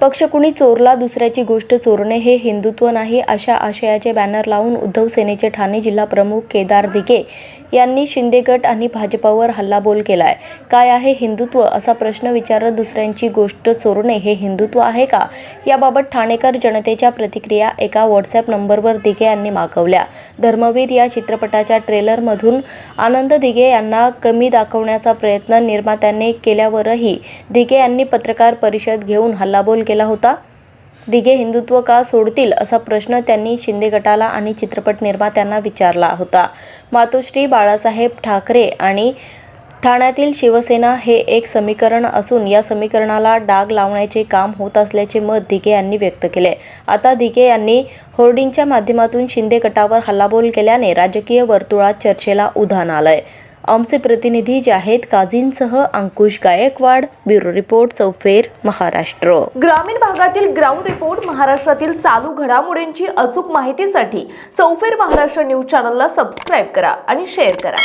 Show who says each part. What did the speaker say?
Speaker 1: पक्ष कुणी चोरला दुसऱ्याची गोष्ट चोरणे हे हिंदुत्व नाही अशा आशयाचे बॅनर लावून उद्धव सेनेचे ठाणे जिल्हा प्रमुख केदार दिगे यांनी शिंदे गट आणि भाजपावर हल्लाबोल केलाय. काय आहे हिंदुत्व? असा प्रश्न विचारत दुसऱ्यांची गोष्ट चोरणे हे हिंदुत्व आहे का? याबाबत ठाणेकर जनतेच्या प्रतिक्रिया एका व्हॉट्सॲप नंबरवर दिघे यांनी मागवल्या. धर्मवीर या चित्रपटाच्या ट्रेलरमधून आनंद दिघे यांना कमी दाखवण्याचा प्रयत्न निर्मात्यांनी केल्यावरही दिघे यांनी पत्रकार परिषद घेऊन हल्लाबोल केला होता. दिघे हिंदुत्व का सोडतील असा प्रश्न त्यांनी शिंदे गटाला आणि चित्रपट निर्मात्यांना विचारला होता. मातोश्री बाळासाहेब ठाकरे आणि ठाण्यातील शिवसेना हे एक समीकरण असून या समीकरणाला डाग लावण्याचे काम होत असल्याचे मत धिके यांनी व्यक्त केले. आता धिके यांनी होर्डिंगच्या माध्यमातून शिंदे गटावर हल्लाबोल केल्याने राजकीय वर्तुळात चर्चेला उधाण आलंय. आमचे प्रतिनिधी जाहेद काझींसह अंकुश गायकवाड ब्युरो रिपोर्ट चौफेर महाराष्ट्र.
Speaker 2: ग्रामीण भागातील ग्राउंड रिपोर्ट महाराष्ट्रातील चालू घडामोडींची अचूक माहितीसाठी चौफेर महाराष्ट्र न्यूज चॅनलला सबस्क्राईब करा आणि शेअर करा.